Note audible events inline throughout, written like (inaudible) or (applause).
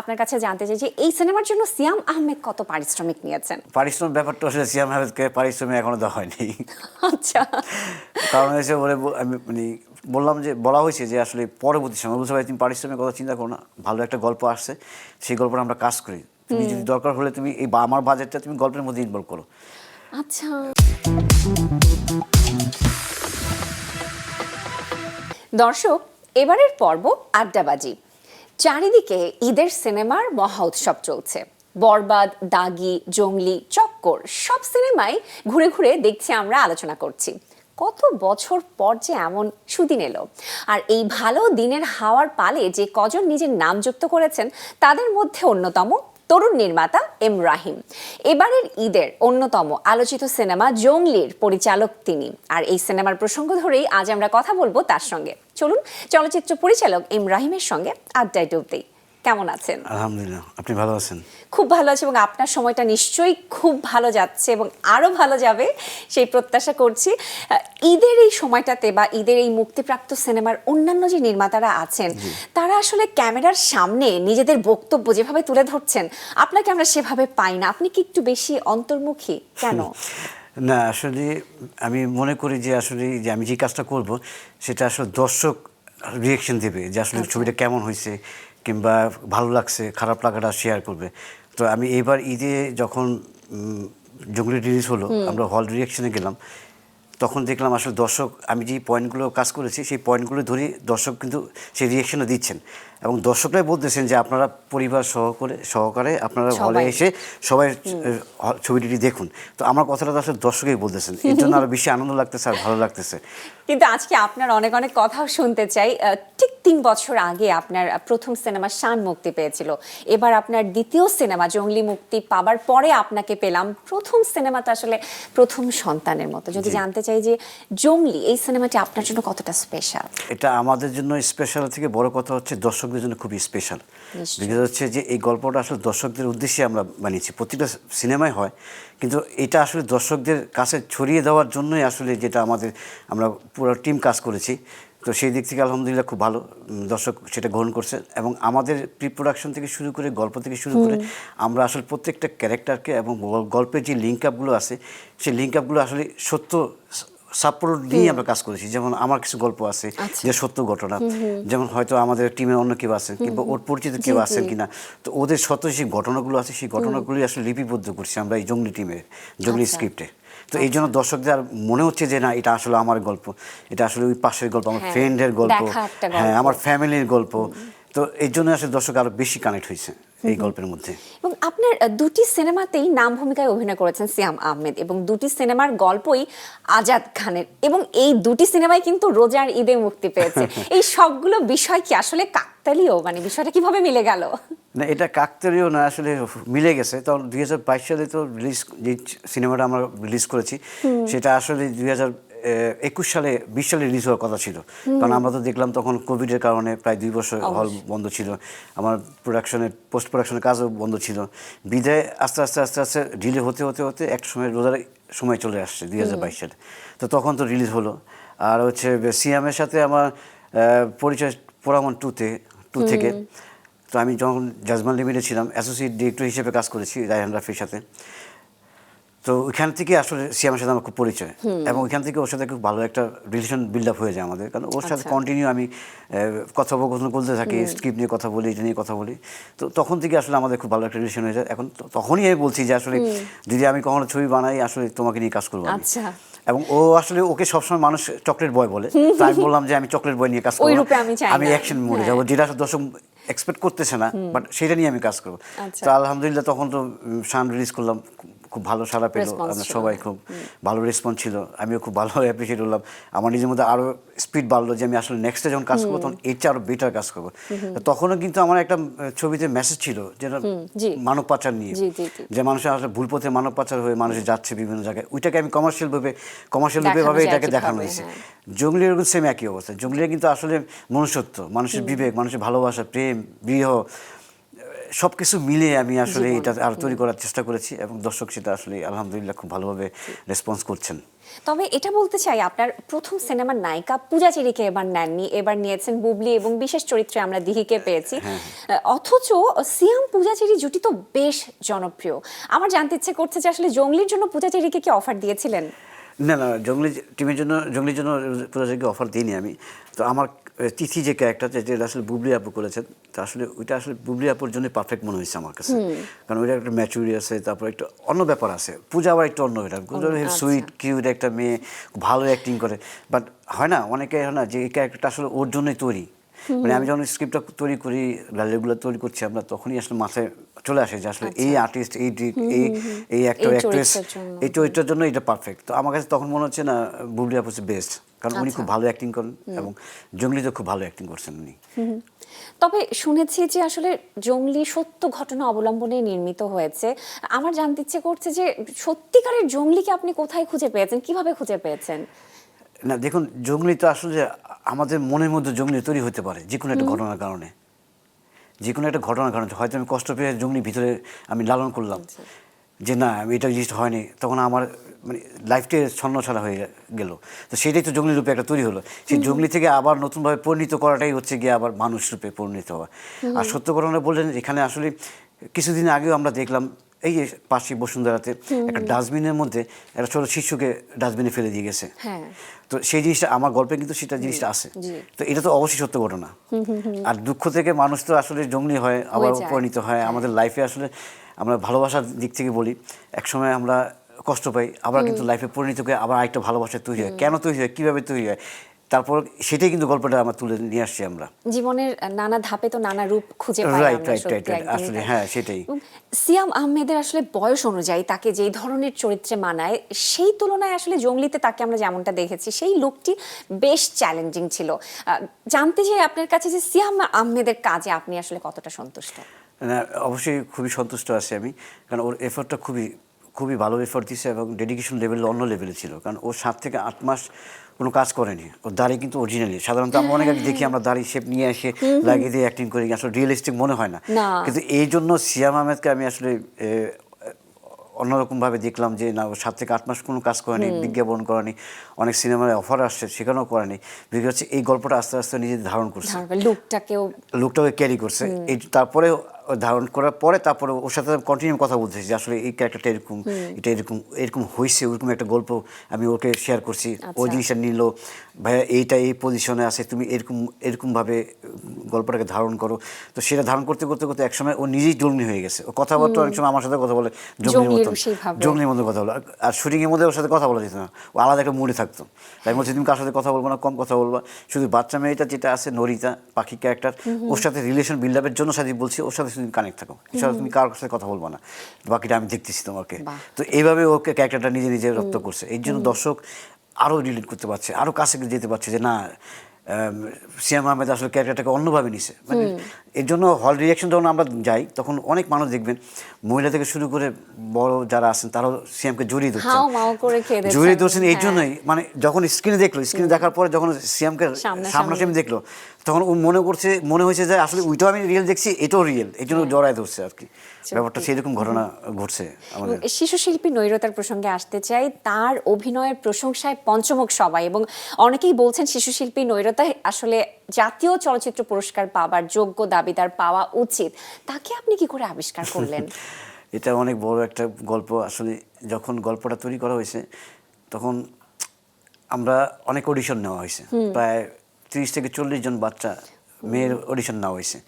আপনার কাছে জানতে চাই যে এই সিনেমার জন্য সিয়াম আহমেদ কত পারিশ্রমিক নিয়েছেন? পারিশ্রমিক ব্যাপারটা আসলে সিয়াম আহমেদকে পারিশ্রমিক এখনও দেওয়া হয়নি। আচ্ছা। কারণ হয়েছে বলে আমি মানে বললাম যে বলা হয়েছে যে আসলে পরবর্তী সময় বলছে ভাই তুমি পারিশ্রমিক কথা চিন্তা করো না ভালো একটা গল্প আসছে সেই গল্পটা আমরা কাজ করি। তুমি যদি দরকার হলে তুমি এই আমার বাজেটটা তুমি গল্পের মধ্যে ইনভলভ করো। আচ্ছা। দর্শক এবারের পর্ব আড্ডাবাজি। চারিদিকে ঈদের সিনেমার মহা উৎসব চলছে। বরবাদ, দাগি, জঙ্গলি, চক্কর, সব সিনেমাই ঘুরে ঘুরে দেখছি আমরা, আলোচনা করছি। কত বছর পর যে এমন সুদিন এলো। আর এই ভালো দিনের হাওয়ার পালে যে কজন নিজের নাম যুক্ত করেছেন, তাদের মধ্যে অন্যতম তরুণ নির্মাতা এম রাহিম। এবারের ঈদের অন্যতম আলোচিত সিনেমা জংলির পরিচালক তিনি। আর এই সিনেমার প্রসঙ্গ ধরেই আজ আমরা কথা বলব তার সঙ্গে। চলুন চলচ্চিত্র পরিচালক এম রাহিমের সঙ্গে আড্ডায় ডুবতেই কেমন আছেন? আলহামদুলিল্লাহ। আপনি ভালো আছেন? খুব ভালো আছে এবং আপনার সময়টা নিশ্চয়ই খুব ভালো যাচ্ছে এবং আরও ভালো যাবে সেই প্রত্যাশা করছি। ঈদের এই সময়টাতে বা ঈদের এই মুক্তিপ্রাপ্ত সিনেমার অন্যান্য যে নির্মাতারা আছেন তারা আসলে ক্যামেরার সামনে নিজেদের বক্তব্য যেভাবে তুলে ধরছেন আপনাকে আমরা সেভাবে পাই না। আপনি কি একটু বেশি অন্তর্মুখী কেন? (laughs) না আসলে আমি মনে করি যে আসলে যে আমি যে কাজটা করব সেটা আসলে দর্শক রিয়েকশন দেবে যে আসলে ছবিটা কেমন হয়েছে কিংবা ভালো লাগছে খারাপ লাগাটা শেয়ার করবে। তো আমি এবার ঈদে যখন জঙ্গলি রিলিজ হলো আমরা হল রিয়াকশনে গেলাম। তখন দেখলাম আসলে দর্শক আমি যে পয়েন্টগুলো কাজ করেছি সেই পয়েন্টগুলো ধরে দর্শক কিন্তু সেই রিয়েকশনও দিচ্ছেন। এবং দর্শকরাই বলতেছেন যে আপনারা পরিবার সহকারে সহকারে আপনারা হলে। এসে সবাই ছবিটি দেখুন। তো আমার কথাটা তো আসলে দর্শকই বলতেছেন। এর জন্য আরও বেশি আনন্দ লাগতেছে আর ভালো লাগতেছে। কিন্তু আজকে আপনার অনেক অনেক কথাও শুনতে চাই। ঠিক তিন বছর আগে আপনার প্রথম সিনেমা শান মুক্তি পেয়েছিল। এবার আপনার দ্বিতীয় সিনেমা জঙ্গলি মুক্তি পাবার পরে আপনাকে পেলাম প্রথম সিনেমাটা আসলে প্রথম সন্তানের মতো। যদি জানতে চাই যে জঙ্গলি এই সিনেমাটি আপনার জন্য কতটা স্পেশাল এটা আমাদের জন্য স্পেশাল থেকে বড় কথা হচ্ছে দর্শকদের জন্য খুবই স্পেশাল বিকজ হচ্ছে যে এই গল্পটা আসলে দর্শকদের উদ্দেশ্যে আমরা বানিয়েছি। প্রতিটা সিনেমায় হয় কিন্তু এটা আসলে দর্শকদের কাছে ছড়িয়ে দেওয়ার জন্যই আসলে যেটা আমাদের আমরা পুরো টিম কাজ করেছি। তো সেই দিক থেকে আলহামদুলিল্লাহ খুব ভালো দর্শক সেটা গ্রহণ করছে এবং আমাদের প্রি প্রোডাকশন থেকে শুরু করে গল্প থেকে শুরু করে আমরা আসলে প্রত্যেকটা ক্যারেক্টারকে এবং গল- গল্পের যে লিঙ্ক আপগুলো আছে সেই লিঙ্ক আপগুলো আসলে সত্য সাপোর্ট দিয়ে আমরা কাজ করেছি। যেমন আমার কিছু গল্প আছে আচ্ছা। যে সত্য ঘটনা। যেমন হয়তো আমাদের টিমের অন্য কেউ আছেন কিংবা ওর পরিচিত কেউ আছেন। কিনা তো ওদের সত্য যে ঘটনাগুলো আছে সেই ঘটনাগুলি আসলে লিপিবদ্ধ করছি আমরা এই জঙ্গলি টিমের জঙ্গলি আচ্ছা। স্ক্রিপ্টে তো এই জন্য দর্শকদের আর মনে হচ্ছে যে না এটা আসলে আমার গল্প। এটা আসলে ওই পাশের গল্প আমার হ্যাঁ, ফ্রেন্ডের গল্প হ্যাঁ আমার ফ্যামিলির গল্প। তো এই জন্য আসলে দর্শক আরও বেশি কানেক্ট হয়েছে এই গল্পের মধ্যে। এবং আপনার দুটি সিনেমাতেই নাম ভূমিকায় অভিনয় করেছেন সিয়াম আহমেদ এবং দুটি সিনেমার গল্পই আজাদ খানের। এবং এই দুটি সিনেমাই কিন্তু রোজার ঈদে মুক্তি পেয়েছে। (laughs) এই সবগুলো বিষয় কি আসলে কাকতালীয়? মানে বিষয়টা কীভাবে মিলে গেল? না এটা কাকতালীয় না আসলে মিলে গেছে। তখন দুই হাজার বাইশ সালে তো রিলিজ যে সিনেমাটা আমরা রিলিজ করেছি সেটা আসলে দুই হাজার একুশ সালে বিশ সালে রিলিজ হওয়ার কথা ছিল। কারণ আমরা তো দেখলাম তখন কোভিডের কারণে প্রায় দুই বছর হল বন্ধ ছিল। আমার প্রোডাকশনের পোস্ট প্রোডাকশনের কাজও বন্ধ ছিল। বিদায় আস্তে আস্তে আস্তে আস্তে ডিলে হতে হতে হতে এক সময় রোজার সময় চলে আসছে দুই হাজার বাইশ সালে। তো তখন তো রিলিজ হলো। আর হচ্ছে সিয়ামের সাথে আমার পরিচয় পোড়ামন টুতে টু থেকে। তো আমি যখন জাজমান লিমিটে ছিলাম অ্যাসোসিয়েট ডিরেক্টর হিসেবে কাজ করেছি রায়হান রাফির সাথে। তো ওইখান থেকে আসলে সিয়ামের সাথে আমার খুব পরিচয় এবং ওইখান থেকে ওর সাথে খুব ভালো একটা রিলেশন বিল্ড আপ হয়ে যায় আমাদের। কারণ ওর সাথে আচ্ছা। কন্টিনিউ আমি কথোপকথন করতে থাকি স্ক্রিপ্ট নিয়ে কথা বলি এটা নিয়ে কথা বলি। তো তখন থেকে আসলে আমাদের খুব ভালো একটা রিলেশন হয়ে যায়। এখন তখনই আমি বলছি যে আসলে যদি আমি কখনো ছবি বানাই আসলে তোমাকে নিয়ে কাজ করব আচ্ছা। এবং ও আসলে ওকে সবসময় মানুষ চকলেট বয় বলে। আমি বললাম যে আমি চকলেট বয় নিয়ে কাজ করব আমি অ্যাকশন মোডে হ্যাঁ। যাব যেটা আসলে দর্শক এক্সপেক্ট করতেছে না বাট সেটা নিয়ে আমি কাজ করব। আচ্ছা। তো আলহামদুলিল্লাহ তখন তো সান রিলিজ করলাম। খুব- ভালো সাড়া পেল। আমরা সবাই খুব ভালো রেসপন্স ছিল। আমিও খুব ভালো অ্যাপ্রিসিয়েট হলাম। আমার নিজের মধ্যে আরও স্পিড বাড়লো যে আমি আসলে নেক্সটে যখন কাজ করব তখন এর চেয়ে আরও বেটার কাজ করব। তখনও কিন্তু আমার একটা ছবিতে মেসেজ ছিল যেটা মানব পাচার নিয়ে। যে মানুষের আসলে ভুল পথে মানব পাচার হয়ে মানুষ যাচ্ছে বিভিন্ন জায়গায়। ওইটাকে আমি কমার্শিয়াল ভাবে কমার্শিয়াল ভাবে এটাকে দেখানো হয়েছে। হ্যাঁ। জঙ্গলির সেম একই অবস্থা। জঙ্গলিরা কিন্তু আসলে মনুষ্যত্ব মানুষের বিবেক মানুষের ভালোবাসা প্রেম বিহ সব কিছু মিলিয়ে আমি আসলে এটা আরও তৈরি করার চেষ্টা করেছি এবং দর্শক সেটা আসলে আলহামদুলিল্লাহ খুব ভালোভাবে রেসপন্স করছেন। তবে এটা বলতে চাই আপনার প্রথম সিনেমার নায়িকা পূজা চেরিকে এবার নেননি এবার নিয়েছেন বুবলি এবং বিশেষ চরিত্রে আমরা দিহিকে পেয়েছি। হ্যাঁ, আহ, অথচ সিয়াম পূজা চেরি জুটি তো বেশ জনপ্রিয়। আমার জানতে ইচ্ছে করছে যে আসলে জঙ্গলির জন্য পূজা চেরিকে কি অফার দিয়েছিলেন? না না জঙ্গলি টিমের জন্য জঙ্গলির জন্য প্রযোজককে অফার দিইনি আমি। তো আমার তিথি যে ক্যারেক্টার যেটা আসলে বুবলি আপু করেছেন তা আসলে ওইটা আসলে বুবলি আপুর জন্য পারফেক্ট মনে হয়েছে আমার কাছে। কারণ ওইটা একটা ম্যাচুরি আছে তারপর একটা অন্য ব্যাপার আছে। পূজা আবার একটু অন্য এটা সুইট কিউট একটা মেয়ে ভালো অ্যাক্টিং করে। বাট হয় না অনেকে হয় না যে এই ক্যারেক্টারটা আসলে ওর জন্যই তৈরি। মানে আমি যখন স্ক্রিপ্টটা তৈরি করি রেগুলার তৈরি করছি আমরা তখনই আসলে মাথায় চলে আসে যে আসলে এই আর্টিস্ট এই এই এই অ্যাক্টর অ্যাক্ট্রেস এই চরিত্রের জন্য এটা পারফেক্ট তো আমার কাছে তখন মনে হচ্ছে না বুবলি আপু বেস্ট কারণ উনি খুব ভালো অ্যাক্টিং করেন এবং জঙ্গলিতে খুব ভালো অ্যাক্টিং করছেন উনি। তবে শুনেছি যে আসলে জঙ্গলি সত্য ঘটনা অবলম্বনে নির্মিত হয়েছে। আমার জানতে ইচ্ছে করছে যে সত্যিকারের জঙ্গলিকে আপনি কোথায় খুঁজে পেয়েছেন? কীভাবে খুঁজে পেয়েছেন? না দেখুন জঙ্গলি তো আসলে আমাদের মনের মধ্যে জঙ্গলি তৈরি হতে পারে যে কোনো একটা ঘটনার কারণে। যে কোনো একটা ঘটনার কারণে। হয়তো আমি কষ্ট পেয়ে জঙ্গলি ভিতরে আমি লালন করলাম যে না আমি এটা জিনিস হয়নি। তখন আমার মানে লাইফটাই ছন্ন ছাড়া হয়ে গেল। তো সেটাই তো জঙ্গলি রূপে একটা তৈরি হলো। সেই জঙ্গলি থেকে আবার নতুনভাবে পরিণত করাটাই হচ্ছে গিয়ে আবার মানুষ রূপে পরিণত হওয়া। আর সত্য ঘটনা বললেন এখানে আসলে কিছুদিন আগেও আমরা দেখলাম এই যে পাশে বসুন্ধরাতে একটা ডাস্টবিনের মধ্যে একটা ছোট শিশুকে ডাস্টবিনে ফেলে দিয়ে গেছে। হ্যাঁ। তো সেই জিনিসটা আমার গল্পে কিন্তু সেটা জিনিসটা আছে। তো এটা তো অবশ্যই সত্য ঘটনা। আর দুঃখ থেকে মানুষ তো আসলে জঙ্গলি হয় আবার। পরিণত হয়। আমাদের লাইফে আসলে আমরা ভালোবাসার দিক থেকে বলি একসময় আমরা কষ্ট পাই আবার কিন্তু লাইফে পরিণত করে আবার আরেকটা ভালোবাসা তৈরি হয়। কেন তৈরি হয়? কীভাবে তৈরি হয়? তারপর সেটাই কিন্তু গল্পটা আমরা তুলে নিয়ে আসছি আমরা। জীবনের নানা ধাপে তো নানা রূপ খুঁজে পাই আসলে হ্যাঁ, সেটাই। সিয়াম আহমেদের আসলে বয়স অনুযায়ী তাকে যেই ধরনের চরিত্রে মানায় সেই তুলনায় আসলে জঙ্গলিতে তাকে আমরা যেমনটা দেখেছি সেই লুকটি বেশ চ্যালেঞ্জিং ছিল। জানতে চাই আপনার কাছে যে সিয়াম আহমেদের কাজে আপনি আসলে কতটা সন্তুষ্ট? না, অবশ্যই খুবই সন্তুষ্ট আছি আমি কারণ ওর এফোর্টটা খুবই খুবই ভালো এফোর্ট দিচ্ছে এবং ডেডিকেশন লেভেল অন্য লেভেলে ছিল। কারণ ও সাত থেকে আট মাস কোনো কাজ করেনি। ওর দাড়ি কিন্তু অরিজিনালি সাধারণত আমরা অনেক আগে দেখি আমরা দাড়ি শেপ নিয়ে এসে লাগিয়ে দিয়ে অ্যাক্টিং করি। আসলে রিয়েলিস্টিক মনে হয় না। কিন্তু এই জন্য সিয়াম আহমেদকে আমি আসলে অন্যরকমভাবে দেখলাম যে না ও সাত থেকে আট মাস কোনো কাজ করেনি বিজ্ঞাপন করেনি অনেক সিনেমার অফার আসছে সেখানেও করেনি। বিকজ হচ্ছে এই গল্পটা আস্তে আস্তে নিজেদের ধারণ করছে। লুকটাকেও লোকটাকে ক্যারি করছে। এই তারপরে ধারণ করার পরে তারপরে ওর সাথে কন্টিনিউ কথা বলতেছি যে আসলে এই ক্যারেক্টারটা এরকম এটা এরকম এরকম হয়েছে ওরকম একটা গল্প আমি ওকে শেয়ার করছি ওই আচ্ছা। জিনিসটা নিল ভাইয়া এইটা এই পজিশনে আছে তুমি এরকম এরকমভাবে গল্পটাকে ধারণ করো। তো সেটা ধারণ করতে করতে করতে একসময় ও নিজেই জঙ্গলি হয়ে গেছে। ও কথাবার্তা অনেক সময় আমার সাথে কথা বলে জঙ্গলির মতো। জঙ্গলির মতো কথা বলে। আর- আর শুটিংয়ের মধ্যে ওর সাথে কথা বলা যেত না। ও আলাদা একটা মুডে থাকতো। তাই বলছি তুমি কার সাথে কথা বলব না? কম কথা বলবা। শুধু বাচ্চা মেয়েটা যেটা আছে নরিতা পাখি ক্যারেক্টার ওর সাথে রিলেশন বিল্ড আপের জন্য সাথে বলছি ওর সাথে তুমি কানেক্ট থাকো। এছাড়া তুমি কারোর সাথে কথা বলব না। বাকিটা আমি দেখতেছি তোমাকে। তো এইভাবে ওকে ক্যারেক্টারটা নিজে নিজে রপ্ত করছে। এই জন্য দর্শক আরও রিলেট করতে পারছে আরও কাছে যেতে পারছে যে না সিয়াম আহমেদ আসলে ক্যারেক্টারটাকে অন্যভাবে নিছে। মানে এর জন্য হল রিয়াকশন যখন আমরা যাই তখন অনেক মানুষ দেখবেন মহিলা থেকে শুরু করে বড় যারা আছেন তারাও সিয়ামকে জড়িয়ে ধরছেন। জড়িয়ে ধরছেন এই হ্যাঁ। জন্যই। মানে যখন স্ক্রিনে দেখল স্ক্রিনে দেখার পরে যখন সিয়ামকে। সামনাসামনি। দেখল তখন ও মনে করছে মনে হয়েছে যে আসলে ওইটাও আমি রিয়েল দেখছি এটাও রিয়েল এই জন্য জড়ায় ধরছে আর কি। ব্যাপারটা সেরকম ঘটনা ঘটছে আমাদের। শিশু শিল্পী নৈরতার প্রসঙ্গে আসতে চাই তার অভিনয়ের প্রশংসায় পঞ্চমুখ সবাই এবং অনেকেই বলছেন শিশু শিল্পী নৈরতা আসলে জাতীয় চলচ্চিত্র পুরস্কার পাবার যোগ্য দাবিদার পাওয়া উচিত। তাকে আপনি কি করে আবিষ্কার করলেন? (laughs) এটা অনেক বড় একটা গল্প। আসলে যখন গল্পটা তৈরি করা হয়েছে তখন আমরা অনেক অডিশন নেওয়া হয়েছে। প্রায় তিরিশ থেকে চল্লিশ জন বাচ্চা মেয়ের অডিশন নেওয়া হয়েছে।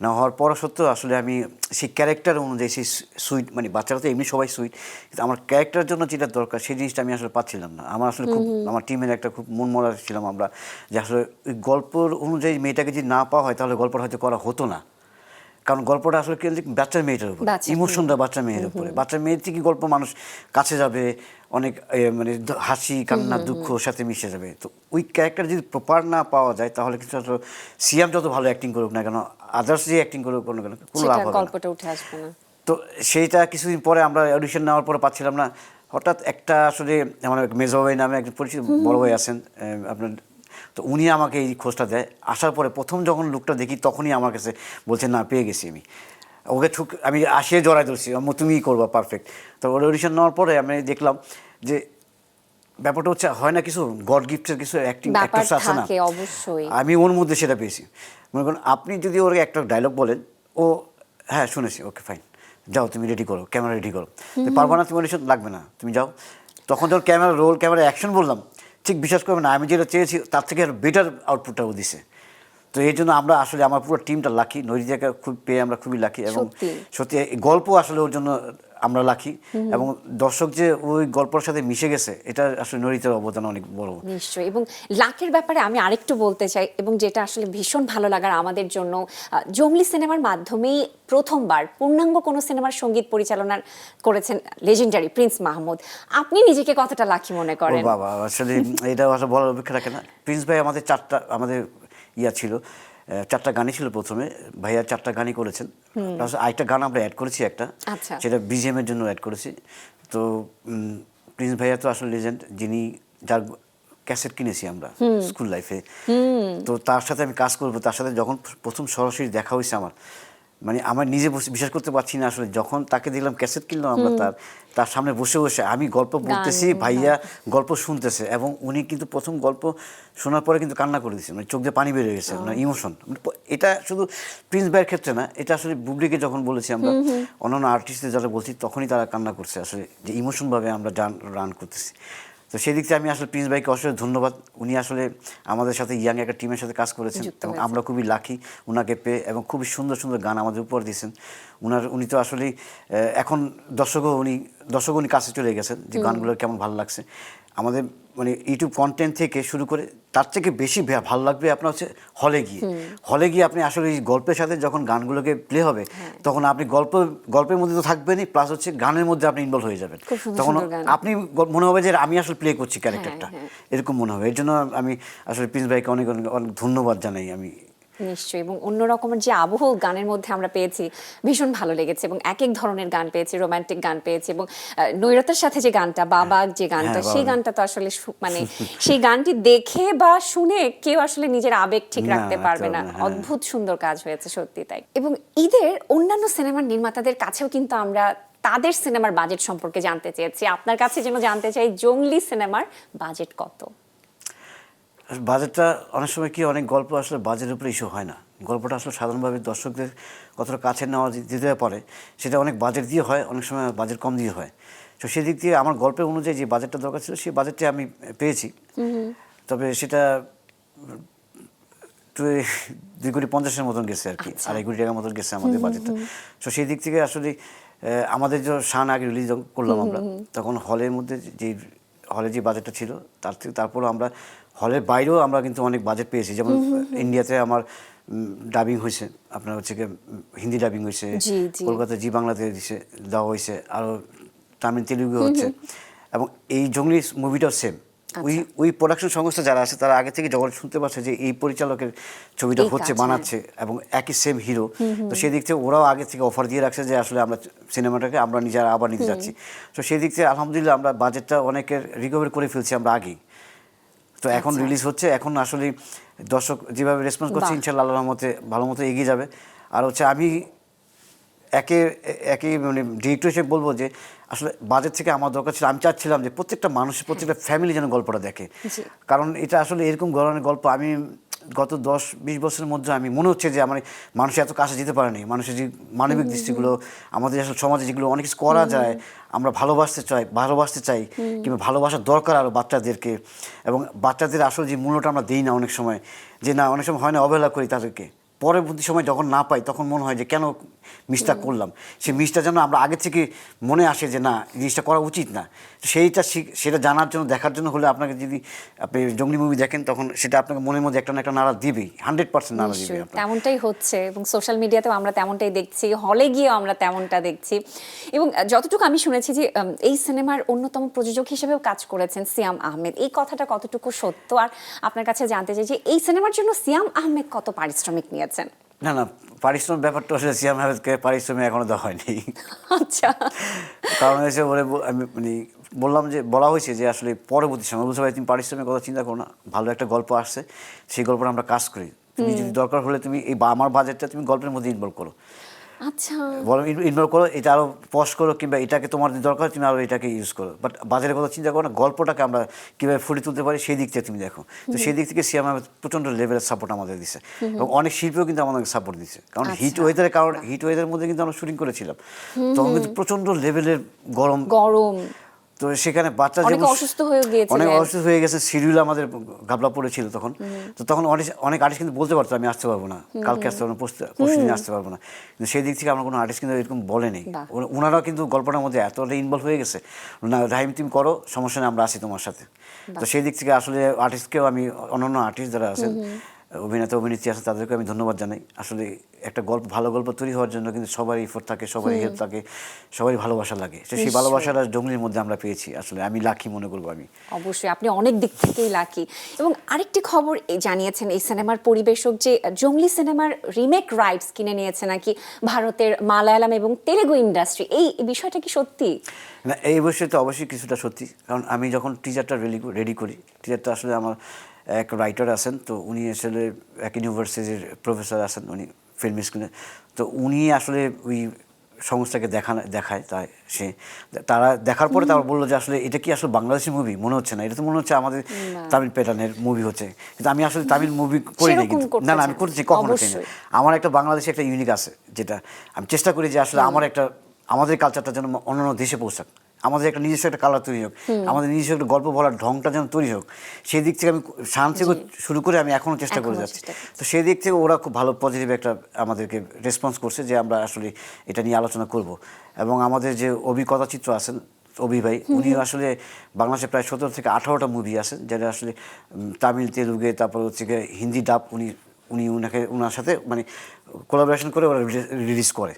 না হওয়ার পর সত্ত্বেও আসলে আমি সেই ক্যারেক্টার অনুযায়ী সেই সুইট মানে বাচ্চারা তো এমনি সবাই সুইট কিন্তু আমার ক্যারেক্টারের জন্য যেটা দরকার সেই জিনিসটা আমি আসলে পাচ্ছিলাম না। আমার আসলে খুব আমার টিমের একটা খুব মন মরা ছিলাম আমরা যে আসলে ওই গল্পর অনুযায়ী মেয়েটাকে যদি না পাওয়া হয় তাহলে গল্পটা হয়তো করা হতো না। কারণ গল্পটা আসলে কেন্দ্রিক বাচ্চার মেয়েটার উপর বাচ্চা, ইমোশনটা বাচ্চা মেয়ের উপরে। বাচ্চা মেয়ের থেকে গল্প মানুষ কাছে যাবে অনেক মানে হাসি কান্না দুঃখ সাথে মিশে যাবে। তো ওই ক্যারেক্টার যদি প্রপার না পাওয়া যায় তাহলে কিন্তু সিয়াম যত ভালো অ্যাক্টিং করুক না কেন আদার্স যে অ্যাক্টিং করুক কোনো কেন কোনো লাভ হবে না। গল্পটা উঠে আসবে না। তো সেইটা কিছুদিন পরে আমরা অডিশন নেওয়ার পরে পাচ্ছিলাম না। হঠাৎ একটা আসলে আমার এক মেজো ভাই নামে একজন পরিচিত বড় ভাই আছেন আপনার তো উনি আমাকে এই খোঁজটা দেয়। আসার পরে প্রথম যখন লুকটা দেখি তখনই আমার কাছে বলছে না পেয়ে গেছি আমি। ওকে ঠুক আমি আসিয়ে জড়াই ধরছি তুমিই করবা পারফেক্ট তো ওর অডিশন নেওয়ার পরে আমি দেখলাম যে ব্যাপারটা হচ্ছে হয় না কিছু গড গিফটের কিছু অ্যাক্টিং অ্যাক্টার্স আছে না? অবশ্যই। আমি ওর মধ্যে সেটা পেয়েছি। মনে করুন আপনি যদি ওর একটা ডায়লগ বলেন ও হ্যাঁ শুনেছি ওকে ফাইন যাও তুমি রেডি করো ক্যামেরা রেডি করো। পারবা না তুমি অডিশন লাগবে না তুমি যাও। তখন যখন ক্যামেরা রোল ক্যামেরা অ্যাকশন বললাম। ঠিক বিশ্বাস করবে না আমি যেটা চেয়েছি তার থেকে আর বেটার আউটপুটটা ও দিছে। তো এই জন্য আমরা আসলে আমার পুরো টিমটা লাকি নৈরিজাকে খুব পেয়ে আমরা খুবই লাকি এবং সত্যি। গল্প আসলে ওর জন্য আমরা লাকি এবং দর্শক যে ওই গল্পের সাথে মিশে গেছে এটা আসলে নরিতার অবদান অনেক বড়। নিশ্চয়ই এবং লাকের ব্যাপারে আমি আরেকটু বলতে চাই এবং যেটা আসলে ভীষণ ভালো লাগার আমাদের জন্য জঙ্গলি সিনেমার মাধ্যমেই প্রথমবার পূর্ণাঙ্গ কোনো সিনেমার সংগীত পরিচালনা করেছেন লেজেন্ডারি প্রিন্স মাহমুদ আপনি নিজেকে কতটা লাকি মনে করেন? বাবা আসলে এটা আসলে বলার অপেক্ষা রাখে না। প্রিন্স ভাই আমাদের চারটা আমাদের ইয়া ছিল চারটা গানই ছিল প্রথমে ভাইয়া চারটা গানই করেছেন। প্লাস আরেকটা গান আমরা অ্যাড করেছি একটা আচ্ছা। সেটা বিজিএম এর জন্য অ্যাড করেছি। তো প্রিন্স ভাইয়া তো আসলে লেজেন্ড যিনি যার ক্যাসেট কিনেছি আমরা স্কুল লাইফে তো তার সাথে আমি কাজ করব তার সাথে যখন প্রথম সরাসরি দেখা হয়েছে আমার মানে আমার নিজে বসে বিশ্বাস করতে পারছি না আসলে। যখন তাকে দেখলাম ক্যাসেট কিনলাম আমরা তার তার সামনে বসে বসে আমি গল্প বলতেছি ভাইয়া গল্প শুনতেছে এবং উনি কিন্তু প্রথম গল্প শোনার পরে কিন্তু কান্না করে দিয়েছে মানে চোখ দিয়ে পানি বেরিয়ে গেছে মানে ইমোশন। এটা শুধু প্রিন্স ভাইয়ের ক্ষেত্রে না এটা আসলে বুবলিকে যখন বলেছি আমরা অন্যান্য আর্টিস্টদের যারা বলছি তখনই তারা কান্না করছে আসলে যে ইমোশনভাবে আমরা গান রান করতেছি। তো সেই দিক থেকে আমি আসলে প্রিন্স ভাইকে অসংখ্য ধন্যবাদ। উনি আসলে আমাদের সাথে ইয়াং একটা টিমের সাথে কাজ করেছেন এবং আমরা খুবই লাকি ওনাকে পেয়ে এবং খুবই সুন্দর সুন্দর গান আমাদের উপর দিয়েছেন। উনার উনি তো আসলে এখন দর্শকও উনি দর্শক উনি কাছে চলে গেছেন যে গানগুলো কেমন ভালো লাগছে। আমাদের মানে ইউটিউব কন্টেন্ট থেকে শুরু করে তার থেকে বেশি ভালো লাগবে আপনার হচ্ছে হলে গিয়ে। হলে গিয়ে আপনি আসলে এই গল্পের সাথে যখন গানগুলোকে প্লে হবে হ্যাঁ। তখন আপনি গল্প গল্পের মধ্যে তো থাকবেনই প্লাস হচ্ছে গানের মধ্যে আপনি ইনভলভ হয়ে যাবেন। তখন আপনি মনে হবে যে আমি আসলে প্লে করছি ক্যারেক্টারটা হ্যাঁ। এরকম মনে হবে। এর জন্য আমি আসলে প্রিন্স ভাইকে অনেক অনেক অনেক ধন্যবাদ জানাই আমি নিশ্চয়ই এবং অন্য রকমের যে আবহ গানের মধ্যে আমরা পেয়েছি ভীষণ ভালো লেগেছে এবং এক এক ধরনের গান পেয়েছি রোমান্টিক গান পেয়েছি এবং নৈরতার সাথে যে গানটা বাবা যে গানটা হ্যাঁ, সেই গানটা তো আসলে মানে সেই গানটি দেখে বা শুনে কেউ আসলে নিজের আবেগ ঠিক রাখতে পারবে না হ্যাঁ। অদ্ভুত সুন্দর কাজ হয়েছে সত্যি তাই। এবং ঈদের অন্যান্য সিনেমার নির্মাতাদের কাছেও কিন্তু আমরা তাদের সিনেমার বাজেট সম্পর্কে জানতে চেয়েছি। আপনার কাছে যেন জানতে চাই জঙ্গলি সিনেমার বাজেট কত? বাজেটটা অনেক সময় কি অনেক গল্প আসলে বাজেটের উপরে ইস্যু হয় না। গল্পটা আসলে সাধারণভাবে দর্শকদের কতটা কাছে নেওয়া দিতে পারে সেটা অনেক বাজেট দিয়ে হয় অনেক সময় বাজেট কম দিয়ে হয়। তো সেদিক দিয়ে আমার গল্পের অনুযায়ী যে বাজেটটা দরকার ছিল সেই বাজেটটা আমি পেয়েছি। তবে সেটা দুই কোটি পঞ্চাশের মতন গেছে আর কি আচ্ছা। আড়াই কোটি টাকার মতন গেছে আমাদের বাজেটটা। তো সেই দিক থেকে আসলে আমাদের যে শান আগে রিলিজ করলাম আমরা তখন হলের মধ্যে যে হলে যে বাজেটটা ছিল তার থেকে তারপরও আমরা হলের বাইরেও আমরা কিন্তু অনেক বাজেট পেয়েছি। যেমন ইন্ডিয়াতে আমার ডাবিং হয়েছে। আপনার হচ্ছে গিয়ে, হিন্দি ডাবিং হয়েছে জি, জি। কলকাতায় জি বাংলাতে দিছে দেওয়া হয়েছে আরও তামিল তেলুগু হচ্ছে। এবং এই জঙ্গলি মুভিটাও সেম ওই ওই প্রোডাকশন সংস্থা যারা আছে তারা আগে থেকে যখন শুনতে পাচ্ছে যে এই পরিচালকের ছবিটা হচ্ছে বানাচ্ছে এবং একই সেম হিরো তো সেই দিক থেকে ওরাও আগে থেকে অফার দিয়ে রাখছে যে আসলে আমরা সিনেমাটাকে আমরা নিজেরা আবার নিতে যাচ্ছি। তো সেই দিক থেকে আলহামদুলিল্লাহ আমরা বাজেটটা অনেকের রিকভার করে ফেলছি আমরা আগেই। তো এখন আচ্ছা। রিলিজ হচ্ছে এখন আসলে দর্শক যেভাবে রেসপন্স করছে। ইনশাল্লাহ আল্লাহর মতে ভালো মতো এগিয়ে যাবে আর হচ্ছে আমি একে একে মানে ডিরেক্টর হিসেবে বলব যে আসলে বাজার থেকে আমার দরকার ছিল আমি চাচ্ছিলাম যে প্রত্যেকটা মানুষের প্রত্যেকটা ফ্যামিলি যেন গল্পটা দেখে কারণ এটা আসলে এরকম ধরনের গল্প আমি গত দশ বিশ বছরের মধ্যে আমি মনে হচ্ছে যে আমার মানুষ এত কাছে যেতে পারেনি। মানুষের যে মানবিক দৃষ্টিগুলো আমাদের আসলে সমাজে যেগুলো অনেক কিছু করা যায় আমরা ভালোবাসতে চাই ভালোবাসতে চাই কিংবা ভালোবাসার দরকার আরও বাচ্চাদেরকে। এবং বাচ্চাদের আসলে যে মূল্যটা আমরা দিই না অনেক সময় যে না অনেক সময় হয় না অবহেলা করি তাদেরকে। পরবর্তী সময় যখন না পাই তখন মনে হয় যে কেন মিসটা করলাম। সেই মিসটা যেন আমরা আগে থেকে মনে আসে যে না জিনিসটা করা উচিত না। সেইটা সেটা জানার জন্য দেখার জন্য হলে আপনাকে যদি আপনি জঙ্গলি মুভি দেখেন তখন সেটা আপনাকে মনের মধ্যে একটা না একটা নাড়া দিবেই। হান্ড্রেড পার্সেন্ট নাড়া দিবে তেমনটাই হচ্ছে এবং সোশ্যাল মিডিয়াতেও আমরা তেমনটাই দেখছি হলে গিয়েও আমরা তেমনটা দেখছি। এবং যতটুকু আমি শুনেছি যে এই সিনেমার অন্যতম প্রযোজক হিসেবেও কাজ করেছেন সিয়াম আহমেদ। এই কথাটা কতটুকু সত্য? আর আপনার কাছে জানতে চাই যে এই সিনেমার জন্য সিয়াম আহমেদ কত পারিশ্রমিক নিয়েছেন? না না পারিশ্রমিক ব্যাপারটা আসলে সিয়াম হাফেজকে পারিশ্রমিক এখনও দেওয়া হয়নি। আচ্ছা। কারণ এসে বলে আমি মানে বললাম যে বলা হয়েছে যে আসলে পরবর্তী সময় বলছে ভাই তুমি পারিশ্রমিক কথা চিন্তা করো না ভালো একটা গল্প আসছে সেই গল্পটা আমরা কাজ করি। তুমি যদি দরকার হলে তুমি এই বা- আমার বাজেটটা তুমি গল্পের মধ্যে ইনভলভ করো। আচ্ছা। বলো করো এটা আরও পজ করো কিংবা এটাকে তোমার দরকার তুমি আরও এটাকে ইউজ করো। বাট বাজারের কথা চিন্তা করো না গল্পটাকে আমরা কীভাবে ফুটে তুলতে পারি সেই দিক থেকে তুমি দেখো। তো সেই দিক থেকে সিয়াম প্রচণ্ড লেভেলের সাপোর্ট আমাদের দিছে। এবং অনেক শিল্পীও কিন্তু আমাদেরকে সাপোর্ট দিচ্ছে কারণ হিট আচ্ছা। ওয়েদারের কারণে হিট ওয়েদারের মধ্যে কিন্তু আমরা শুটিং করেছিলাম। তখন কিন্তু প্রচণ্ড লেভেলের গরম গরম। তো সেখানে বাচ্চা যেমন- অসুস্থ হয়ে গিয়েছিলেন। অনেক অসুস্থ হয়ে গেছে শিডিউল আমাদের গাবলা পড়েছিল তখন। তো তখন অনেক অনেক আর্টিস্ট কিন্তু বলতে পারতো আমি আসতে পারব না কালকে আসতে পারব না পরশু- দিন আসতে পারব না। কিন্তু সেই দিক থেকে আমরা কোনো আর্টিস্ট কিন্তু এরকম বলেনি। ওনারাও কিন্তু গল্পটার মধ্যে এতটা ইনভলভ হয়ে গেছে। না রাহিম তুমি করো সমস্যা নেই আমরা আছি তোমার সাথে। তো সেই দিক থেকে আসলে আর্টিস্টকেও আমি অন্যান্য আর্টিস্ট যারা আছেন অভিনেতা অভিনেত্রী আছে তাদেরকে আমি ধন্যবাদ জানাই। আসলে একটা গল্প ভালো গল্প তৈরি হওয়ার জন্য কিন্তু সবারই এফোর্ট থাকে সবারই হেল্প থাকে সবারই ভালোবাসা লাগে। তো সেই নিশ্চয়ই। ভালোবাসাটা জঙ্গলির মধ্যে আমরা পেয়েছি। আসলে আমি লাকি মনে করব আমি। অবশ্যই আপনি অনেক দিক থেকেই লাকি এবং আরেকটি খবর জানিয়েছেন এই সিনেমার পরিবেশক যে জঙ্গলি সিনেমার রিমেক রাইটস কিনে নিয়েছে নাকি ভারতের মালায়ালাম এবং তেলেগু ইন্ডাস্ট্রি এই বিষয়টা কি সত্যি? না এই বিষয়ে তো অবশ্যই কিছুটা সত্যি। কারণ আমি যখন টিজারটা রেডি রেডি করি টিজারটা আসলে আমার এক রাইটার আছেন তো উনি আসলে এক ইউনিভার্সিটির প্রফেসর আছেন উনি ফিল্ম স্কুলে তো উনি আসলে ওই সংস্থাকে দেখা দেখায় তাই সে তারা দেখার পরে তারা বলল যে আসলে এটা কি আসলে বাংলাদেশি মুভি মনে হচ্ছে না। এটা তো মনে হচ্ছে আমাদের তামিল প্যাটার্নের মুভি হচ্ছে। কিন্তু আমি আসলে তামিল মুভি করি না কিন্তু। না না আমি। করছি কখনো চাই না আমার একটা বাংলাদেশে একটা ইউনিক আছে যেটা আমি চেষ্টা করি যে আসলে আমার একটা আমাদের কালচারটা যেন অন্যান্য দেশে পৌঁছাক। আমাদের একটা নিজস্ব একটা কালার তৈরি হোক। আমাদের নিজস্ব একটা গল্প বলার ঢংটা যেন তৈরি হোক সেই দিক থেকে আমি শান থেকে শুরু করে আমি এখনও চেষ্টা করে যাচ্ছি। তো সেই দিক থেকে ওরা খুব ভালো পজিটিভ একটা আমাদেরকে রেসপন্স করছে যে আমরা আসলে এটা নিয়ে আলোচনা করব। এবং আমাদের যে অভিজ্ঞতা চিত্র আছেন অভি ভাই উনি আসলে বাংলাদেশে প্রায় সতেরো থেকে আঠারোটা মুভি আছেন যেটা আসলে তামিল তেলুগে তারপর হচ্ছে গিয়ে হিন্দি ডাব উনি উনি উনাকে উনার সাথে মানে কোলাবোরেশন করে ওরা রিলিজ করে।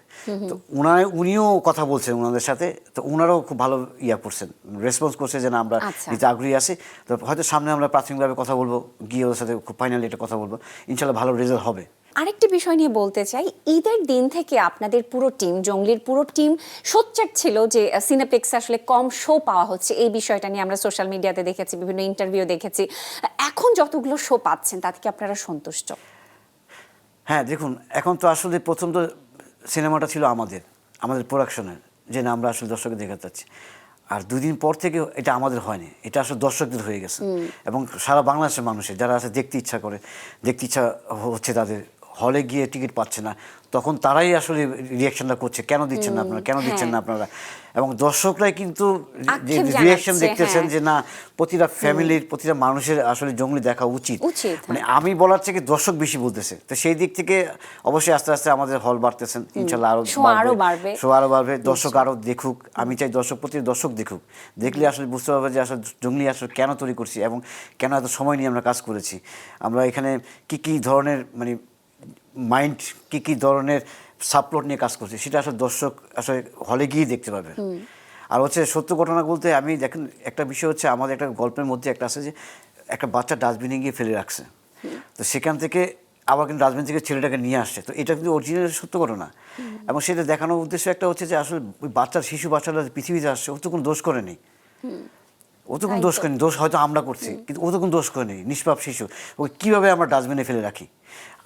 তো উনার উনিও কথা বলছেন ওনাদের সাথে। তো উনারাও খুব ভালো ইয়া করছেন রেসপন্স করছে যে না আমরা আচ্ছা। দিতে আগ্রহী আছি। তো হয়তো সামনে আমরা প্রাথমিকভাবে কথা বলব গিয়ে ওদের সাথে খুব ফাইনালি একটা কথা বলব। ইনশাল্লাহ ভালো রেজাল্ট হবে। আরেকটি বিষয় নিয়ে বলতে চাই ঈদের দিন থেকে আপনাদের পুরো টিম জঙ্গলির পুরো টিম সোচ্চার ছিল যে সিনেপ্লেক্সে আসলে কম শো পাওয়া হচ্ছে। এই বিষয়টা নিয়ে আমরা সোশ্যাল মিডিয়াতে দেখেছি বিভিন্ন ইন্টারভিউ দেখেছি। এখন যতগুলো শো পাচ্ছেন তাতে কি আপনারা সন্তুষ্ট? হ্যাঁ দেখুন এখন তো আসলে প্রথম তো সিনেমাটা ছিল আমাদের আমাদের প্রোডাকশনের যে না আমরা আসলে দর্শককে দেখাতে চাচ্ছি। আর দুদিন পর থেকে এটা আমাদের হয়নি এটা আসলে দর্শকদের হয়ে গেছে। এবং সারা বাংলাদেশের মানুষের যারা আছে দেখতে ইচ্ছা করে দেখতে ইচ্ছা হচ্ছে তাদের হলে গিয়ে টিকিট পাচ্ছে না। তখন তারাই আসলে রিয়াকশনটা করছে কেন দিচ্ছেন না আপনারা কেন দিচ্ছেন না হ্যাঁ। আপনারা? এবং দর্শকরাই কিন্তু যে রিয়াকশন দেখতেছেন হ্যাঁ। যে না প্রতিটা ফ্যামিলির প্রতিটা মানুষের আসলে জঙ্গলি দেখা উচিত। উচিত, মানে আমি বলার থেকে দর্শক বেশি বলতেছে। তো সেই দিক থেকে অবশ্যই আস্তে আস্তে আমাদের হল বাড়তেছেন ইনশাল্লাহ আরও আরও বাড়বে। শো আরও বাড়বে দর্শক আরও দেখুক। আমি চাই দর্শক প্রতি দর্শক দেখুক। দেখলে আসলে বুঝতে পারবে যে আসলে জঙ্গলি আসলে কেন তৈরি করছি এবং কেন এত সময় নিয়ে আমরা কাজ করেছি। আমরা এখানে কি কি ধরনের মানে মাইন্ড কি কি ধরনের সাপোর্ট নিয়ে কাজ করছে সেটা আসলে দর্শক আসলে হলে গিয়ে দেখতে পাবে। আর হচ্ছে সত্য ঘটনা বলতে আমি দেখেন একটা বিষয় হচ্ছে আমাদের একটা গল্পের মধ্যে একটা আছে যে একটা বাচ্চা ডাস্টবিনে গিয়ে ফেলে রাখছে। তো সেখান থেকে আবার কিন্তু ডাস্টবিন থেকে ছেলেটাকে নিয়ে আসছে। তো এটা কিন্তু অরিজিনাল সত্য ঘটনা। এবং সেটা দেখানোর উদ্দেশ্য একটা হচ্ছে যে আসলে ওই বাচ্চার শিশু বাচ্চারা পৃথিবীতে আসছে ও তো কোনো দোষ করেনি। ও তো কোনো দোষ। করেনি দোষ হয়তো আমরা করছি কিন্তু ও তো কোনো দোষ করেনি নিষ্পাপ শিশু। ওকে কীভাবে আমরা ডাস্টবিনে ফেলে রাখি?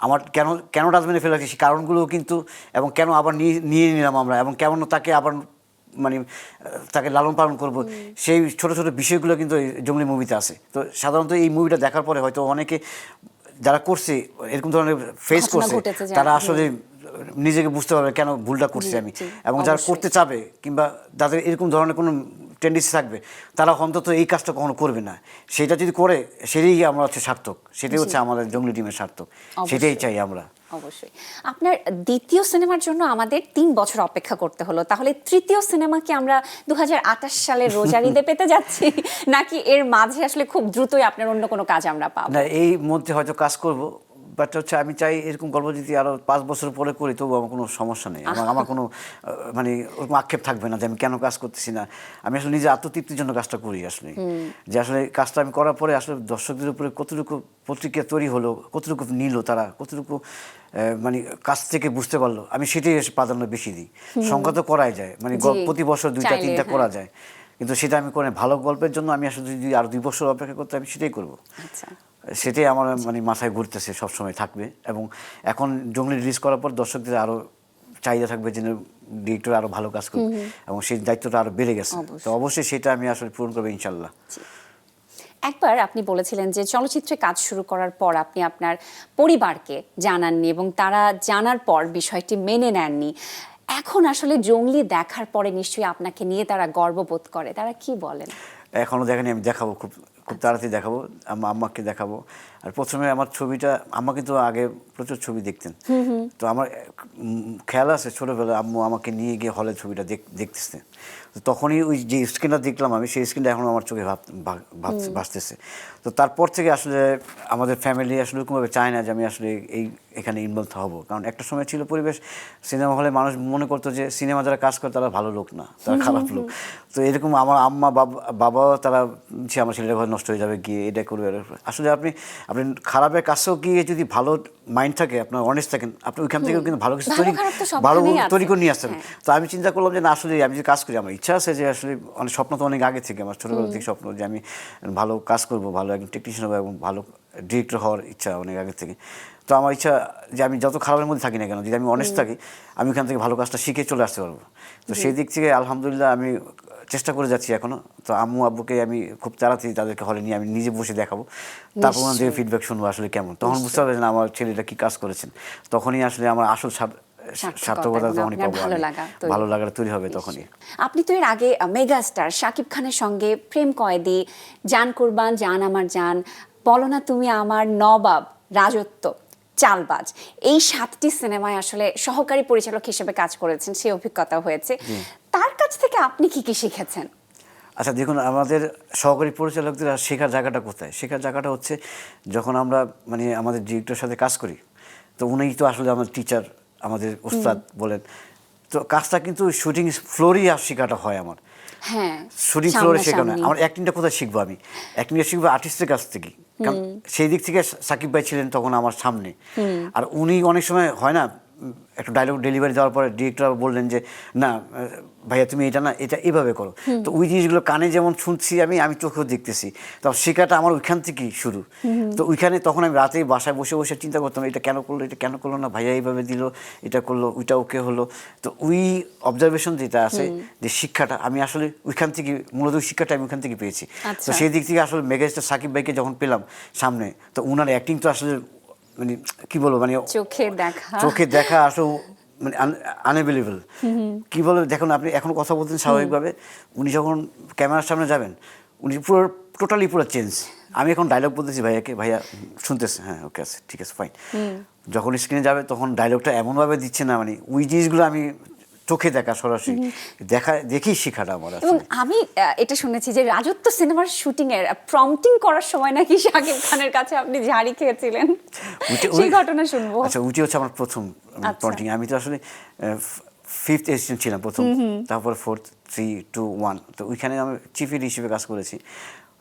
আমার কেন কেন ডাস্টবিনে ফেলে রাখি? সেই কারণগুলো কিন্তু এবং কেন আবার নিয়ে নিয়ে নিলাম আমরা এবং কেমন তাকে আবার মানে তাকে লালন পালন করব? সেই ছোট ছোট বিষয়গুলো কিন্তু এই জঙ্গলি মুভিতে আছে। তো সাধারণত এই মুভিটা দেখার পরে হয়তো অনেকে যারা করছে এরকম ধরনের ফেস করছে তারা আসলে নিজেকে বুঝতে পারবে কেন ভুলটা করছি আমি। এবং যারা করতে চাবে কিংবা যাদের এরকম ধরনের কোনো টেন্ডেন্সি থাকবে তারা অন্তত এই কাজটা কখনো করবে না। সেটা যদি করে সেটাই আমরা হচ্ছে সার্থক। সেটাই হচ্ছে আমাদের জঙ্গলি টিমের সার্থক। সেটাই চাই আমরা। অবশ্যই। আপনার দ্বিতীয় সিনেমার জন্য আমাদের তিন বছর অপেক্ষা করতে হলো। তাহলে তৃতীয় সিনেমা কি আমরা দু সালের রোজার ঈদে (laughs) পেতে যাচ্ছি? নাকি এর মাঝে আসলে খুব দ্রুতই আপনার অন্য কোনো কাজ আমরা পাবো? না এই মধ্যে হয়তো কাজ করব। বাট হচ্ছে আমি চাই এরকম গল্প যদি আরও পাঁচ বছর পরে করি তবু আমার কোনো সমস্যা নেই। আমার আমার কোনো মানে ওরকম আক্ষেপ থাকবে না যে আমি কেন কাজ করতেছি না। আমি আসলে নিজে আত্মতৃপ্তির জন্য কাজটা করি আসলে। যে আসলে কাজটা আমি করার পরে আসলে দর্শকদের উপরে কতটুকু প্রতিক্রিয়া তৈরি হলো কতটুকু নিল তারা কতটুকু আহ, মানে কাছ থেকে বুঝতে পারল আমি সেটাই প্রাধান্য বেশি দিই। সংখ্যা তো করাই যায় মানে প্রতি বছর দুইটা তিনটা হ্যাঁ। করা যায়। কিন্তু সেটা আমি করে ভালো গল্পের জন্য আমি আসলে যদি আর দুই বছর অপেক্ষা করতে আমি সেটাই করব। আচ্ছা। সেটাই আমার মানে মাথায় ঘুরতেছে সবসময় থাকবে। এবং এখন জঙ্গলি রিলিজ করার পর দর্শকদের আরও চাহিদা থাকবে যে ডিরেক্টর আরও ভালো কাজ করবে। এবং সেই দায়িত্বটা আরও বেড়ে গেছে। তো অবশ্যই সেটা আমি আসলে পূরণ করব ইনশাল্লাহ। একবার আপনি বলেছিলেন যে চলচ্চিত্রে কাজ শুরু করার পর আপনি আপনার পরিবারকে জানাননি এবং তারা জানার পর বিষয়টি মেনে নেননি। এখন আসলে জঙ্গলি দেখার পরে নিশ্চয়ই আপনাকে নিয়ে তারা গর্ববোধ করে। তারা কি বলেন? এখনও দেখেনি, আমি দেখাবো, খুব খুব তাড়াতাড়ি দেখাবো আমাকে দেখাবো। আর প্রথমে আমার ছবিটা আমাকে কিন্তু আগে প্রচুর ছবি দেখতেন। তো আমার খেয়াল আছে ছোটোবেলায় আম্মু আমাকে নিয়ে গিয়ে হলে ছবিটা দেখ দেখতেছে। তো তখনই ওই যে স্ক্রিনটা দেখলাম আমি সেই স্ক্রিনটা এখন আমার চোখে ভাসতেছে। তো তারপর থেকে আসলে আমাদের ফ্যামিলি আসলে ওরকমভাবে চায় না যে আমি আসলে এই এখানে ইনভলভ হব। কারণ একটা সময় ছিল পরিবেশ সিনেমা হলে মানুষ মনে করতো যে সিনেমা যারা কাজ করে তারা ভালো লোক না তারা খারাপ লোক। তো এরকম আমার আম্মা বাবা বাবাও তারা যে আমার ছেলেটা ঘর নষ্ট হয়ে যাবে গিয়ে এটা করবে। আসলে আপনি আপনি খারাপের কাছেও গিয়ে যদি ভালো মাইন্ড থাকে আপনার অনেস্ট থাকেন আপনি ওইখান থেকেও কিন্তু ভালো কিছু তৈরি ভালো তৈরি করে নিয়ে আসতে হবে হ্যাঁ। তো আমি চিন্তা করলাম যে না আসলে আমি যে কাজ করি আমার ইচ্ছা আছে যে আসলে অনেক স্বপ্ন তো অনেক আগে থেকে আমার ছোটবেলা থেকে স্বপ্ন যে আমি ভালো কাজ করব ভালো একজন টেকনিশিয়ান হব এবং ভালো ডিরেক্টর হওয়ার ইচ্ছা অনেক আগে থেকে। তো আমার ইচ্ছা যে আমি যত খারাপের মধ্যে থাকি না কেন যদি আমি অনেস্ট থাকি আমি ওখান থেকে ভালো কাজটা শিখে চলে আসতে পারব। তো সেই দিক থেকে আলহামদুলিল্লাহ আমি চেষ্টা করে যাচ্ছি এখনও। তো আম্মু আব্বুকে আমি খুব তাড়াতাড়ি তাদেরকে হলে নিয়ে আমি নিজে বসে দেখাবো। তারপর ওনাদের ফিডব্যাক শুনব আসলে কেমন। তখন বুঝতে যে না আমার ছেলেটা কি কাজ করেছেন। তখনই আসলে আমার আসল সার- সার্থকতা সার্থকতা তখনই পাবো ভালো। লাগা তৈরি। হবে তখনই। আপনি তো এর আগে মেগাস্টার শাকিব খানের সঙ্গে প্রেম কয়েদি জান কুরবান জান আমার জান বলো না তুমি আমার নবাব রাজত্ব চালবাজ। এই সাতটি সিনেমায় আসলে সহকারী পরিচালক হিসেবে কাজ করেছেন সেই অভিজ্ঞতা হয়েছে। তার কাছ থেকে আপনি কি কি শিখেছেন? আচ্ছা দেখুন আমাদের সহকারী পরিচালকদের আর শেখার জায়গাটা কোথায়? শেখার জায়গাটা হচ্ছে যখন আমরা মানে আমাদের ডিরেক্টরের সাথে কাজ করি তো উনিই তো আসলে আমাদের টিচার আমাদের ওস্তাদ বলেন। তো কাজটা কিন্তু শুটিং ফ্লোরেই আর শেখাটা হয় আমার। হ্যাঁ শুটিং ফ্লোরে শেখানো। আমার অ্যাক্টিংটা কোথায় শিখব আমি? অ্যাক্টিংটা শিখব আর্টিস্টের কাছ থেকে। কারণ সেই দিক থেকে সাকিব ভাই ছিলেন তখন আমার সামনে। আর উনি অনেক সময় হয় না একটা ডায়লগ ডেলিভারি দেওয়ার পরে ডিরেক্টর বললেন যে না ভাইয়া তুমি এটা না এটা এভাবে করো। তো ওই জিনিসগুলো কানে যেমন শুনছি আমি আমি চোখেও দেখতেছি। তো শেখাটা আমার ওইখান থেকেই শুরু। তো ওইখানে তখন আমি রাতে বাসায় বসে বসে চিন্তা করতাম এটা কেন করল এটা কেন করল না? ভাইয়া এইভাবে দিল এটা করল ওইটা ওকে হলো। তো ওই অবজারভেশন যেটা আছে যে শিক্ষাটা আমি আসলে ওইখান থেকে মূলত ওই শিক্ষাটা আমি ওইখান থেকে পেয়েছি। তো আচ্ছা। সেই দিক থেকে আসলে মেগাস্টার সাকিব ভাইকে যখন পেলাম সামনে তো ওনার অ্যাক্টিং তো আসলে মানে কি বলব মানে চোখে দেখা। চোখে দেখা আসো মানে আনএভেলেবল কি বলব দেখুন আপনি এখন কথা বলতেন স্বাভাবিকভাবে উনি যখন ক্যামেরার সামনে যাবেন উনি পুরো টোটালি পুরো চেঞ্জ আমি এখন ডায়লগ বলতেছি ভাইয়াকে ভাইয়া শুনতেছে। হ্যাঁ ওকে আছে ঠিক আছে ফাইন যখন স্ক্রিনে যাবে তখন ডায়লগটা এমনভাবে দিচ্ছে না মানে ওই জিনিসগুলো আমি চোখে দেখা সরাসরি। দেখা দেখেই শেখাটা আমার এবং আমি এটা শুনেছি যে রাজত্ব সিনেমার শুটিং এর প্রম্পটিং করার সময় নাকি শাকিব খানের কাছে আপনি ঝাড়ি খেয়েছিলেন। সেই ওই- ঘটনা শুনব। আচ্ছা ওইটি হচ্ছে আমার প্রথম আচ্ছা। পয়েন্টিং আমি তো আসলে ফিফথ এসিস্ট্যান্ট ছিলাম প্রথম। তারপর ফোর্থ থ্রি টু ওয়ান তো ওইখানে আমি চিফ এড হিসেবে কাজ করেছি।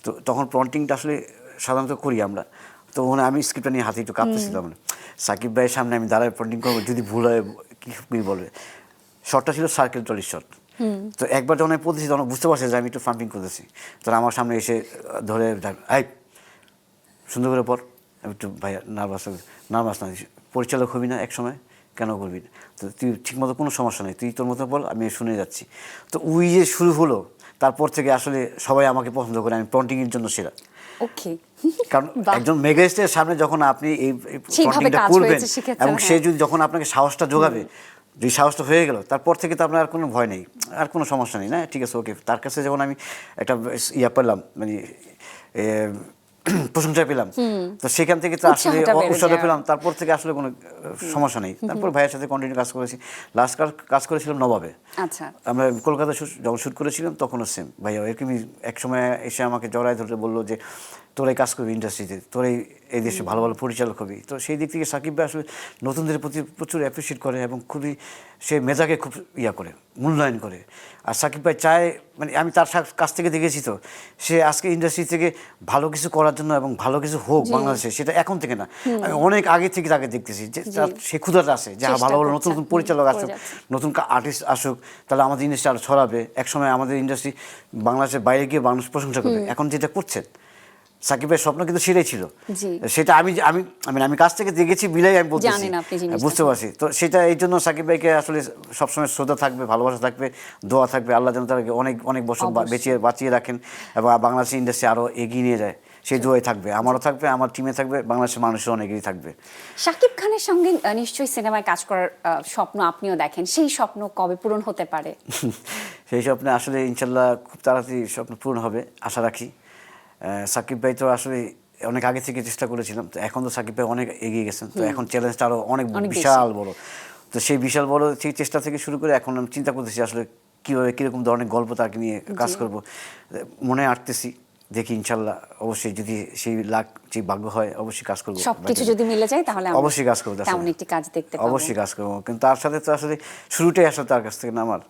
তো তখন প্রন্টিংটা আসলে সাধারণত করি আমরা। তো ওখানে আমি স্ক্রিপ্টটা নিয়ে হাতে একটু কাঁপতেছিলাম। সাকিব ভাইয়ের সামনে আমি দাঁড়ায় প্রন্টিং করব যদি ভুল হয় কি কি বলবে? শটটা ছিল সার্কেল টলির শট তো একবার যখন আমি পড়তেছি তখন বুঝতে পারছি যে আমি একটু ফাম্পিং করতেছি। তখন আমার সামনে এসে ধরে আই সুন্দর করে পর আমি একটু ভাইয়া নার্ভাস নার্ভাস না পরিচালক হবি না এক সময়? কেন করবি না? তো তুই ঠিকমতো কোনো সমস্যা নেই তুই তোর মতো বল আমি শুনে যাচ্ছি। তো উই যে শুরু হলো তারপর থেকে আসলে সবাই আমাকে পছন্দ করে আমি প্রন্টিংয়ের জন্য সেরা। ওকে। কারণ (laughs) একজন মেগাস্টের সামনে যখন আপনি এই এই সেইভাবে prompting টা কাজ করবেন এবং সে হ্যাঁ। যদি যখন আপনাকে সাহসটা যোগাবে যদি সাহসটা হয়ে গেল। তারপর থেকে তো আপনার আর কোনো ভয় নেই আর কোনো সমস্যা নেই। না ঠিক আছে ওকে তার কাছে যখন আমি একটা ইয়া পেলাম মানে প্রশংসা পেলাম তো সেখান থেকে তো আসলে যায়। পেলাম। তারপর থেকে আসলে কোনো সমস্যা নেই। তারপর ভাইয়ের সাথে কন্টিনিউ কাজ করেছি। লাস্ট কাজ করেছিলাম নবাবে। আচ্ছা। আমরা কলকাতা যখন শ্যুট করেছিলাম তখনও সেম ভাইয়া এরকমই এক সময় এসে আমাকে জড়ায় ধরে বলল যে তোরাই কাজ করবি ইন্ডাস্ট্রিতে তোরাই এই দেশে ভালো ভালো পরিচালক হবি। তো সেই দিক থেকে সাকিব ভাই আসলে নতুনদের প্রতি প্রচুর অ্যাপ্রিসিয়েট করে এবং খুবই সে মেজাকে খুব ইয়া করে মূল্যায়ন করে। আর সাকিব ভাই চায় মানে আমি তার কাছ থেকে দেখেছি তো সে আজকে ইন্ডাস্ট্রি থেকে ভালো কিছু করার জন্য এবং ভালো কিছু হোক বাংলাদেশে সেটা এখন থেকে না। আমি অনেক আগে থেকে তাকে দেখতেছি যে তার সে ক্ষুধাটা আছে যে হ্যাঁ, ভালো ভালো নতুন নতুন পরিচালক আসুক নতুন আর্টিস্ট আসুক তাহলে আমাদের ইন্ডাস্ট্রি আরও ছড়াবে। একসময় আমাদের ইন্ডাস্ট্রি বাংলাদেশের বাইরে গিয়ে মানুষ প্রশংসা করবে। এখন যেটা করছেন সাকিব ভাইয়ের স্বপ্ন কিন্তু সেটাই ছিল। সেটা আমি আমি আমি আমি কাছ থেকে দেখেছি বিলাই আমি বলতেছি। বুঝতে পারছি। তো সেটা এই জন্য সাকিব ভাইকে আসলে সবসময় শ্রদ্ধা থাকবে ভালোবাসা থাকবে দোয়া থাকবে আল্লাহ যেন তাকে অনেক অনেক বছর বেঁচিয়ে বাঁচিয়ে রাখেন এবং বাংলাদেশ ইন্ডাস্ট্রি আরও এগিয়ে নিয়ে যায়। সেই দোয়াই থাকবে। আমারও থাকবে আমার টিমে থাকবে বাংলাদেশের মানুষের অনেকেরই থাকবে। শাকিব খানের সঙ্গে নিশ্চয়ই সিনেমায় কাজ করার স্বপ্ন আপনিও দেখেন। সেই স্বপ্ন কবে পূরণ হতে পারে? (laughs) সেই স্বপ্নে আসলে ইনশাল্লাহ খুব তাড়াতাড়ি স্বপ্ন পূরণ হবে আশা রাখি। সাকিব ভাই তো আসলে অনেক আগে থেকে চেষ্টা করেছিলাম তো এখন তো সাকিব ভাই অনেক এগিয়ে গেছেন তো এখন চ্যালেঞ্জটা আরও অনেক বিশাল বড়। তো সেই বিশাল বড় সেই চেষ্টা থেকে শুরু করে এখন আমি চিন্তা করতেছি আসলে কীভাবে কীরকম ধরনের গল্প তাকে নিয়ে কাজ করব। মনে আটতেছি দেখি ইনশাল্লাহ অবশ্যই যদি সেই লাখ যে ভাগ্য হয় অবশ্যই কাজ করব। সবকিছু যদি মিলে যায় তাহলে অবশ্যই কাজ করব তেমন একটি কাজ দেখতে অবশ্যই কাজ করব। কিন্তু তার সাথে তো আসলে শুরুটাই আসলে তার কাছ থেকে না আমার।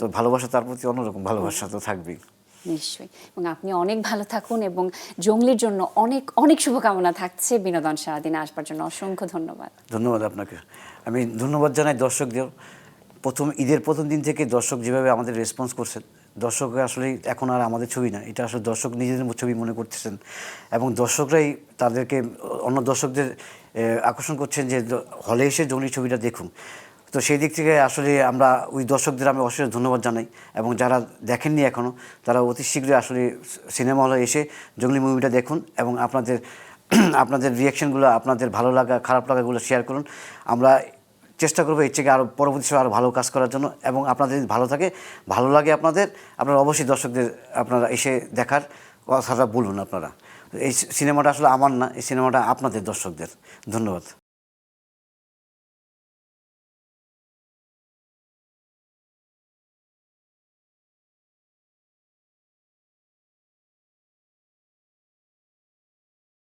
তো ভালোবাসা তার প্রতি অন্যরকম ভালোবাসা তো থাকবেই। নিশ্চয়ই। এবং আপনি অনেক ভালো থাকুন এবং জঙ্গলির জন্য অনেক অনেক শুভকামনা থাকছে। বিনোদন সারাদিনে আসবার জন্য অসংখ্য ধন্যবাদ। ধন্যবাদ আপনাকে। আমি ধন্যবাদ জানাই দর্শকদের। প্রথম, ঈদের প্রথম দিন থেকে দর্শক যেভাবে আমাদের রেসপন্স করছেন দর্শক আসলে এখন আর আমাদের ছবি না, এটা আসলে দর্শক নিজেদের ছবি মনে করতেছেন। এবং দর্শকরাই তাদেরকে, অন্য দর্শকদের আকর্ষণ করছেন যে হলে এসে জঙ্গলি ছবিটা দেখুন। তো সেই দিক থেকে আসলে আমরা ওই দর্শকদের আমি অশেষ ধন্যবাদ জানাই এবং যারা দেখেননি এখনও তারা অতি শীঘ্রই আসলে সিনেমা হলে এসে জঙ্গলি মুভিটা দেখুন এবং আপনাদের আপনাদের রিয়াকশনগুলো আপনাদের ভালো লাগা, খারাপ লাগাগুলো শেয়ার করুন। আমরা চেষ্টা করব এর থেকে আরও পরবর্তী সময় আরও ভালো কাজ করার জন্য এবং আপনাদের ভালো থাকে, ভালো লাগে আপনাদের, আপনারা অবশ্যই দর্শকদের আপনারা এসে দেখার কথাটা বলুন আপনারা। এই সিনেমাটা আসলে আমার না, এই সিনেমাটা আপনাদের দর্শকদের। ধন্যবাদ।